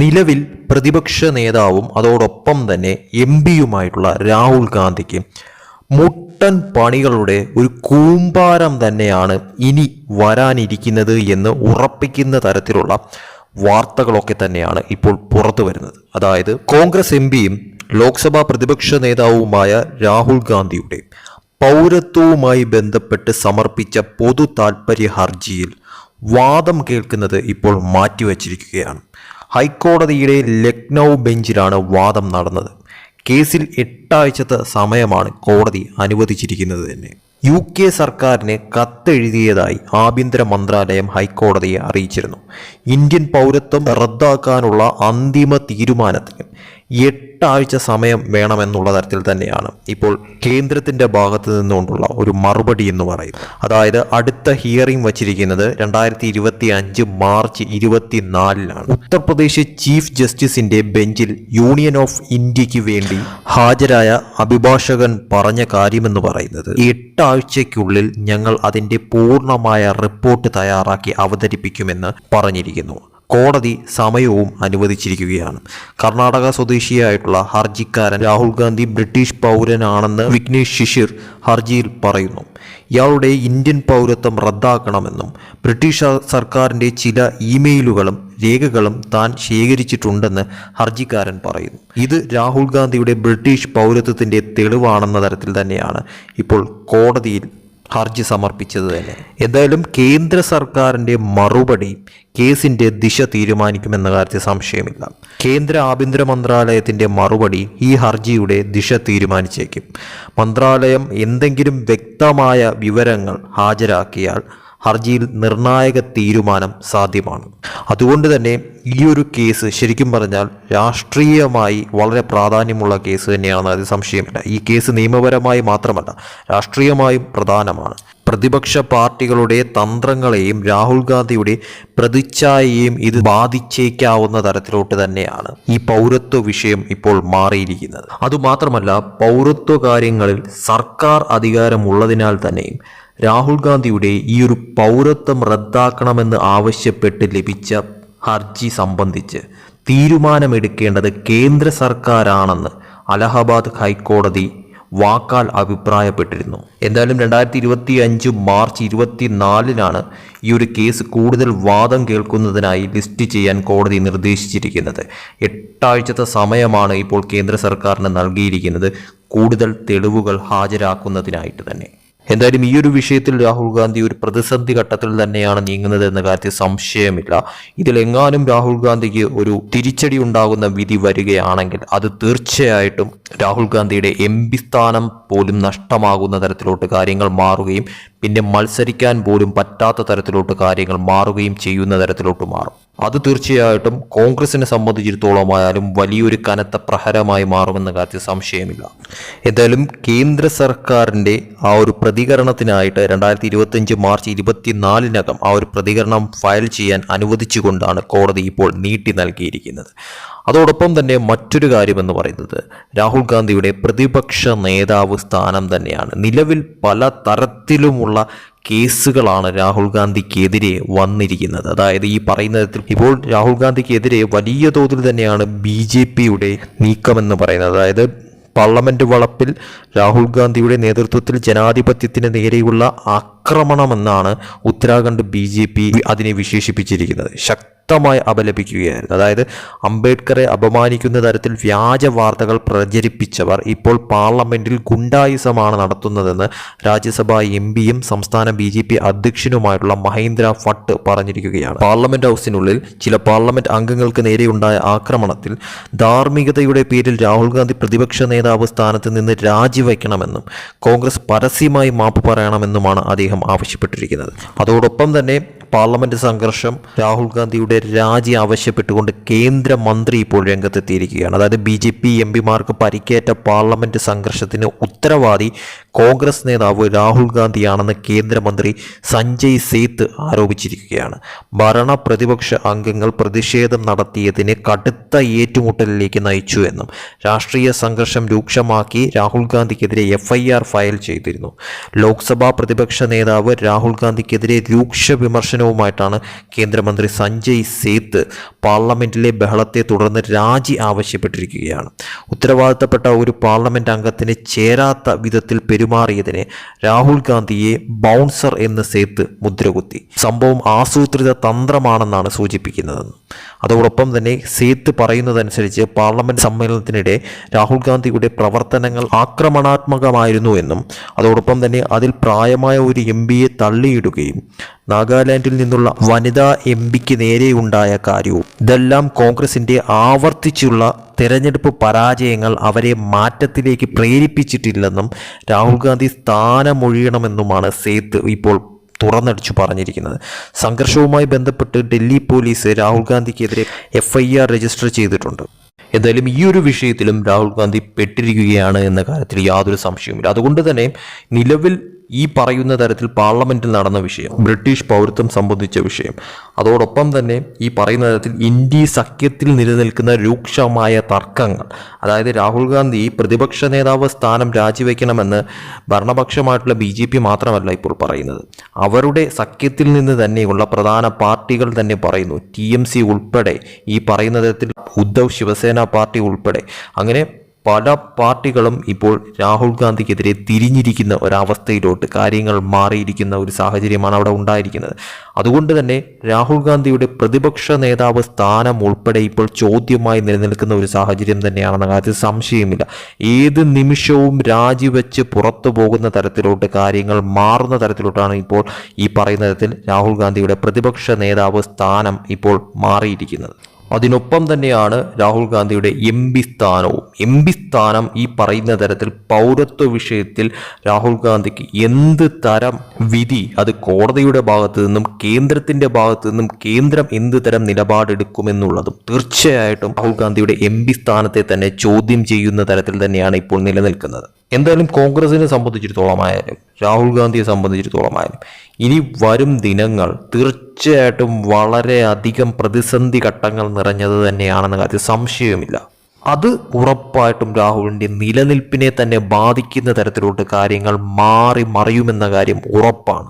നിലവിൽ പ്രതിപക്ഷ നേതാവും അതോടൊപ്പം തന്നെ എം പിയുമായിട്ടുള്ള രാഹുൽ ഗാന്ധിക്ക് മുട്ടൻ പണികളുടെ ഒരു കൂമ്പാരം തന്നെയാണ് ഇനി വരാനിരിക്കുന്നത് എന്ന് ഉറപ്പിക്കുന്ന തരത്തിലുള്ള വാർത്തകളൊക്കെ തന്നെയാണ് ഇപ്പോൾ പുറത്തു വരുന്നത്. അതായത് കോൺഗ്രസ് എം പിയും ലോക്സഭാ പ്രതിപക്ഷ നേതാവുമായ രാഹുൽ ഗാന്ധിയുടെ പൗരത്വവുമായി ബന്ധപ്പെട്ട് സമർപ്പിച്ച പൊതു താൽപ്പര്യ ഹർജിയിൽ വാദം കേൾക്കുന്നത് ഇപ്പോൾ മാറ്റിവച്ചിരിക്കുകയാണ്. ഹൈക്കോടതിയുടെ ലക്നൗ ബെഞ്ചിലാണ് വാദം നടന്നത്. കേസിൽ എട്ടാഴ്ചത്തെ സമയമാണ് കോടതി അനുവദിച്ചിരിക്കുന്നത് തന്നെ. യു കെ സർക്കാരിന് കത്തെഴുതിയതായി ആഭ്യന്തര മന്ത്രാലയം ഹൈക്കോടതിയെ അറിയിച്ചിരുന്നു. ഇന്ത്യൻ പൗരത്വം റദ്ദാക്കാനുള്ള അന്തിമ തീരുമാനത്തിന് എട്ടാഴ്ച സമയം വേണമെന്നുള്ള തരത്തിൽ തന്നെയാണ്. ഇപ്പോൾ കേന്ദ്രത്തിന്റെ ഭാഗത്ത് നിന്നുകൊണ്ടുള്ള ഒരു മറുപടി എന്ന് പറയും അതായത് അടുത്ത ഹിയറിംഗ് വച്ചിരിക്കുന്നത് രണ്ടായിരത്തി ഇരുപത്തി അഞ്ച് മാർച്ച് ഇരുപത്തിനാലിനാണ്. ഉത്തർപ്രദേശ് ചീഫ് ജസ്റ്റിസിന്റെ ബെഞ്ചിൽ യൂണിയൻ ഓഫ് ഇന്ത്യയ്ക്ക് വേണ്ടി ഹാജരായ അഭിഭാഷകൻ പറഞ്ഞ കാര്യമെന്ന് പറയുന്നത് എട്ടാഴ്ചയ്ക്കുള്ളിൽ ഞങ്ങൾ അതിന്റെ പൂർണമായ റിപ്പോർട്ട് തയ്യാറാക്കി അവതരിപ്പിക്കുമെന്ന് പറഞ്ഞിരിക്കുന്നു. കോടതി സമയവും അനുവദിച്ചിരിക്കുകയാണ്. കർണാടക സ്വദേശിയായിട്ടുള്ള ഹർജിക്കാരൻ രാഹുൽ ഗാന്ധി ബ്രിട്ടീഷ് പൗരനാണെന്ന് വിഘ്നേഷ് ശിശിർ ഹർജിയിൽ പറയുന്നു. ഇയാളുടെ ഇന്ത്യൻ പൗരത്വം റദ്ദാക്കണമെന്നും ബ്രിട്ടീഷ് സർക്കാരിന്റെ ചില ഇമെയിലുകളും രേഖകളും താൻ ശേഖരിച്ചിട്ടുണ്ടെന്ന് ഹർജിക്കാരൻ പറയുന്നു. ഇത് രാഹുൽ ഗാന്ധിയുടെ ബ്രിട്ടീഷ് പൗരത്വത്തിന്റെ തെളിവാണെന്ന തരത്തിൽ തന്നെയാണ് ഇപ്പോൾ കോടതിയിൽ ഹർജി സമർപ്പിച്ചത് തന്നെ. എന്തായാലും കേന്ദ്ര സർക്കാരിന്റെ മറുപടി കേസിന്റെ ദിശ തീരുമാനിക്കുമെന്ന കാര്യത്തിൽ സംശയമില്ല. കേന്ദ്ര ആഭ്യന്തര മന്ത്രാലയത്തിന്റെ മറുപടി ഈ ഹർജിയുടെ ദിശ തീരുമാനിച്ചേക്കും. മന്ത്രാലയം എന്തെങ്കിലും വ്യക്തമായ വിവരങ്ങൾ ഹാജരാക്കിയാൽ ഹർജിയിൽ നിർണായക തീരുമാനം സാധ്യമാണ്. അതുകൊണ്ട് തന്നെ ഈ ഒരു കേസ് ശരിക്കും പറഞ്ഞാൽ രാഷ്ട്രീയമായി വളരെ പ്രാധാന്യമുള്ള കേസ് തന്നെയാണ് അത് സംശയമില്ല. ഈ കേസ് നിയമപരമായി മാത്രമല്ല രാഷ്ട്രീയമായും പ്രധാനമാണ്. പ്രതിപക്ഷ പാർട്ടികളുടെ തന്ത്രങ്ങളെയും രാഹുൽ ഗാന്ധിയുടെ പ്രതിച്ഛായയെയും ഇത് ബാധിച്ചേക്കാവുന്ന തരത്തിലോട്ട് തന്നെയാണ് ഈ പൗരത്വ വിഷയം ഇപ്പോൾ മാറിയിരിക്കുന്നത്. അതുമാത്രമല്ല പൗരത്വ കാര്യങ്ങളിൽ സർക്കാർ അധികാരമുള്ളതിനാൽ തന്നെയും രാഹുൽ ഗാന്ധിയുടെ ഈ ഒരു പൗരത്വം റദ്ദാക്കണമെന്ന് ആവശ്യപ്പെട്ട് ലഭിച്ച ഹർജി സംബന്ധിച്ച് തീരുമാനമെടുക്കേണ്ടത് കേന്ദ്ര സർക്കാരാണെന്ന് അലഹബാദ് ഹൈക്കോടതി വാക്കാൽ അഭിപ്രായപ്പെട്ടിരുന്നു. എന്തായാലും രണ്ടായിരത്തി ഇരുപത്തി അഞ്ച് മാർച്ച് ഇരുപത്തിനാലിനാണ് ഈ ഒരു കേസ് കൂടുതൽ വാദം കേൾക്കുന്നതിനായി ലിസ്റ്റ് ചെയ്യാൻ കോടതി നിർദ്ദേശിച്ചിരിക്കുന്നത്. എട്ടാഴ്ചത്തെ സമയമാണ് ഇപ്പോൾ കേന്ദ്ര സർക്കാരിന് നൽകിയിരിക്കുന്നത്. കൂടുതൽ തെളിവുകൾ ഹാജരാക്കുന്നതിനായിട്ട് തന്നെ. എന്തായാലും ഈ ഒരു വിഷയത്തിൽ രാഹുൽ ഗാന്ധി ഒരു പ്രതിസന്ധി ഘട്ടത്തിൽ തന്നെയാണ് നീങ്ങുന്നത് എന്ന കാര്യത്തിൽ സംശയമില്ല. ഇതിലെങ്ങാനും രാഹുൽ ഗാന്ധിക്ക് ഒരു തിരിച്ചടി ഉണ്ടാകുന്ന വിധി വരികയാണെങ്കിൽ അത് തീർച്ചയായിട്ടും രാഹുൽ ഗാന്ധിയുടെ എം പി സ്ഥാനം പോലും നഷ്ടമാകുന്ന തരത്തിലോട്ട് കാര്യങ്ങൾ മാറുകയും പിന്നെ മത്സരിക്കാൻ പോലും പറ്റാത്ത തരത്തിലോട്ട് കാര്യങ്ങൾ മാറുകയും ചെയ്യുന്ന തരത്തിലോട്ട് മാറും. അത് തീർച്ചയായിട്ടും കോൺഗ്രസിനെ സംബന്ധിച്ചിടത്തോളമായാലും വലിയൊരു കനത്ത പ്രഹരമായി മാറുമെന്ന കാര്യത്തിൽ സംശയമില്ല. എന്തായാലും കേന്ദ്ര സർക്കാരിന്റെ ആ ഒരു പ്രതികരണത്തിനായിട്ട് രണ്ടായിരത്തി ഇരുപത്തിയഞ്ച് മാർച്ച് ഇരുപത്തിനാലിനകം ആ ഒരു പ്രതികരണം ഫയൽ ചെയ്യാൻ അനുവദിച്ചുകൊണ്ടാണ് കോടതി ഇപ്പോൾ നീട്ടി നൽകിയിരിക്കുന്നത്. അതോടൊപ്പം തന്നെ മറ്റൊരു കാര്യമെന്ന് പറയുന്നത് രാഹുൽ ഗാന്ധിയുടെ പ്രതിപക്ഷ നേതാവ് സ്ഥാനം തന്നെയാണ്. നിലവിൽ പല തരത്തിലുമുള്ള കേസുകളാണ് രാഹുൽ ഗാന്ധിക്കെതിരെ വന്നിരിക്കുന്നത്. അതായത് ഈ പറയുന്ന തരത്തിൽ ഇപ്പോൾ രാഹുൽ ഗാന്ധിക്കെതിരെ വലിയ തോതിൽ തന്നെയാണ് ബി ജെ പിയുടെ നീക്കമെന്ന് പറയുന്നത്. അതായത് പാർലമെന്റ് വളപ്പിൽ രാഹുൽ ഗാന്ധിയുടെ നേതൃത്വത്തിൽ ജനാധിപത്യത്തിന് നേരെയുള്ള ആക്രമണമെന്നാണ് ഉത്തരാഖണ്ഡ് ബി ജെ പി അതിനെ വിശേഷിപ്പിച്ചിരിക്കുന്നത്. ശക്തമായി അപലപിക്കുകയായിരുന്നു. അതായത് അംബേദ്കറെ അപമാനിക്കുന്ന തരത്തിൽ വ്യാജ വാർത്തകൾ പ്രചരിപ്പിച്ചവർ ഇപ്പോൾ പാർലമെന്റിൽ ഗുണ്ടായുസമാണ് നടത്തുന്നതെന്ന് രാജ്യസഭാ എം പിയും സംസ്ഥാന ബി ജെ പി അധ്യക്ഷനുമായിട്ടുള്ള മഹേന്ദ്ര ഫട്ട് പറഞ്ഞിരിക്കുകയാണ്. പാർലമെന്റ് ഹൗസിനുള്ളിൽ ചില പാർലമെന്റ് അംഗങ്ങൾക്ക് നേരെയുണ്ടായ ആക്രമണത്തിൽ ധാർമ്മികതയുടെ പേരിൽ രാഹുൽ ഗാന്ധി പ്രതിപക്ഷ നേതാവ് സ്ഥാനത്ത് നിന്ന് രാജിവെക്കണമെന്നും കോൺഗ്രസ് പരസ്യമായി മാപ്പ് പറയണമെന്നുമാണ് അദ്ദേഹം ആവശ്യപ്പെട്ടിരിക്കുന്നത്. അതോടൊപ്പം തന്നെ പാർലമെന്റ് സംഘർഷം രാഹുൽ ഗാന്ധിയുടെ രാജി ആവശ്യപ്പെട്ടുകൊണ്ട് കേന്ദ്രമന്ത്രി ഇപ്പോൾ രംഗത്തെത്തിയിരിക്കുകയാണ്. അതായത് ബി ജെ പി എം പിമാർക്ക് പരിക്കേറ്റ പാർലമെന്റ് സംഘർഷത്തിന് ഉത്തരവാദി കോൺഗ്രസ് നേതാവ് രാഹുൽ ഗാന്ധിയാണെന്ന് കേന്ദ്രമന്ത്രി സഞ്ജയ് സേത്ത് ആരോപിച്ചിരിക്കുകയാണ്. ഭരണ പ്രതിപക്ഷ അംഗങ്ങൾ പ്രതിഷേധം നടത്തിയതിന് കടുത്ത ഏറ്റുമുട്ടലിലേക്ക് നയിച്ചു എന്നും രാഷ്ട്രീയ സംഘർഷം രൂക്ഷമാക്കി രാഹുൽ ഗാന്ധിക്കെതിരെ എഫ്ഐആർ ഫയൽ ചെയ്തിരുന്നു. ലോക്സഭാ പ്രതിപക്ഷ നേതാവ് രാഹുൽ ഗാന്ധിക്കെതിരെ രൂക്ഷ വിമർശനം വിമർശനവുമായിട്ടാണ് കേന്ദ്രമന്ത്രി സഞ്ജയ് സേത്ത് പാർലമെന്റിലെ ബഹളത്തെ തുടർന്ന് രാജി ആവശ്യപ്പെട്ടിരിക്കുകയാണ്. ഉത്തരവാദിത്തപ്പെട്ട ഒരു പാർലമെന്റ് അംഗത്തിന് ചേരാത്ത വിധത്തിൽ പെരുമാറിയതിന് രാഹുൽ ഗാന്ധിയെ ബൗൺസർ എന്ന് സേത്ത് മുദ്രകുത്തി. സംഭവം ആസൂത്രിത തന്ത്രമാണെന്നാണ് സൂചിപ്പിക്കുന്നത് അതോടൊപ്പം തന്നെ സേത്ത് പറയുന്നതനുസരിച്ച് പാർലമെന്റ് സമ്മേളനത്തിനിടെ രാഹുൽ ഗാന്ധിയുടെ പ്രവർത്തനങ്ങൾ ആക്രമണാത്മകമായിരുന്നു എന്നും അതോടൊപ്പം തന്നെ അതിൽ പ്രായമായ ഒരു എം പിയെ തള്ളിയിടുകയും നാഗാലാൻഡിൽ നിന്നുള്ള വനിതാ എം പിക്ക് നേരെയുണ്ടായ കാര്യവും ഇതെല്ലാം കോൺഗ്രസിന്റെ ആവർത്തിച്ചുള്ള തെരഞ്ഞെടുപ്പ് പരാജയങ്ങൾ അവരെ മാറ്റത്തിലേക്ക് പ്രേരിപ്പിച്ചിട്ടില്ലെന്നും രാഹുൽ ഗാന്ധി സ്ഥാനമൊഴിയണമെന്നുമാണ് സേത്ത് ഇപ്പോൾ തുറന്നടിച്ചു പറഞ്ഞിരിക്കുന്നത്. സംഘർഷവുമായി ബന്ധപ്പെട്ട് ഡൽഹി പോലീസ് രാഹുൽ ഗാന്ധിക്കെതിരെ എഫ് രജിസ്റ്റർ ചെയ്തിട്ടുണ്ട്. എന്തായാലും ഈ ഒരു വിഷയത്തിലും രാഹുൽ ഗാന്ധി പെട്ടിരിക്കുകയാണ് എന്ന കാര്യത്തിൽ യാതൊരു സംശയവുമില്ല. അതുകൊണ്ട് തന്നെ നിലവിൽ ഈ പറയുന്ന തരത്തിൽ പാർലമെന്റിൽ നടന്ന വിഷയം ബ്രിട്ടീഷ് പൗരത്വം സംബന്ധിച്ച വിഷയം അതോടൊപ്പം തന്നെ ഈ പറയുന്ന തരത്തിൽ ഇന്ത്യ സഖ്യത്തിൽ നിലനിൽക്കുന്ന രൂക്ഷമായ തർക്കങ്ങൾ അതായത് രാഹുൽ ഗാന്ധി പ്രതിപക്ഷ നേതാവ് സ്ഥാനം രാജിവെക്കണമെന്ന് ഭരണപക്ഷമായിട്ടുള്ള ബി ജെ പി മാത്രമല്ല ഇപ്പോൾ പറയുന്നത്. അവരുടെ സഖ്യത്തിൽ നിന്ന് തന്നെയുള്ള പ്രധാന പാർട്ടികൾ തന്നെ പറയുന്നു ടി എം സി ഉൾപ്പെടെ ഈ പറയുന്ന തരത്തിൽ ഉദ്ധവ് ശിവസേന പാർട്ടി ഉൾപ്പെടെ. അങ്ങനെ പല പാർട്ടികളും ഇപ്പോൾ രാഹുൽ ഗാന്ധിക്കെതിരെ തിരിഞ്ഞിരിക്കുന്ന ഒരവസ്ഥയിലോട്ട് കാര്യങ്ങൾ മാറിയിരിക്കുന്ന ഒരു സാഹചര്യമാണ് അവിടെ ഉണ്ടായിരിക്കുന്നത്. അതുകൊണ്ട് തന്നെ രാഹുൽ ഗാന്ധിയുടെ പ്രതിപക്ഷ നേതാവ് സ്ഥാനം ഉൾപ്പെടെ ഇപ്പോൾ ചോദ്യമായി നിലനിൽക്കുന്ന ഒരു സാഹചര്യം തന്നെയാണെന്ന കാര്യത്തിൽ സംശയമില്ല. ഏത് നിമിഷവും രാജിവെച്ച് പുറത്തു പോകുന്ന തരത്തിലോട്ട് കാര്യങ്ങൾ മാറുന്ന തരത്തിലോട്ടാണ് ഇപ്പോൾ ഈ പറയുന്ന തരത്തിൽ രാഹുൽ ഗാന്ധിയുടെ പ്രതിപക്ഷ നേതാവ് സ്ഥാനം ഇപ്പോൾ മാറിയിരിക്കുന്നത്. അതിനൊപ്പം തന്നെയാണ് രാഹുൽ ഗാന്ധിയുടെ എം പി സ്ഥാനവും. എം പി സ്ഥാനം ഈ പറയുന്ന തരത്തിൽ പൗരത്വ വിഷയത്തിൽ രാഹുൽ ഗാന്ധിക്ക് എന്ത് തരം വിധി അത് കോടതിയുടെ ഭാഗത്തു നിന്നും കേന്ദ്രത്തിന്റെ ഭാഗത്തു നിന്നും കേന്ദ്രം എന്ത് തരം നിലപാടെടുക്കുമെന്നുള്ളതും തീർച്ചയായിട്ടും രാഹുൽ ഗാന്ധിയുടെ എം പി സ്ഥാനത്തെ തന്നെ ചോദ്യം ചെയ്യുന്ന തരത്തിൽ തന്നെയാണ് ഇപ്പോൾ നിലനിൽക്കുന്നത്. എന്തായാലും കോൺഗ്രസിനെ സംബന്ധിച്ചിടത്തോളമായാലും രാഹുൽ ഗാന്ധിയെ സംബന്ധിച്ചിടത്തോളമായാലും ഇനി വരും ദിനങ്ങൾ തീർച്ചയായിട്ടും വളരെയധികം പ്രതിസന്ധി ഘട്ടങ്ങൾ നിറഞ്ഞത് തന്നെയാണെന്ന കാര്യത്തിൽ സംശയവുമില്ല. അത് ഉറപ്പായിട്ടും രാഹുലിന്റെ നിലനിൽപ്പിനെ തന്നെ ബാധിക്കുന്ന തരത്തിലോട്ട് കാര്യങ്ങൾ മാറി മറിയുമെന്ന കാര്യം ഉറപ്പാണ്.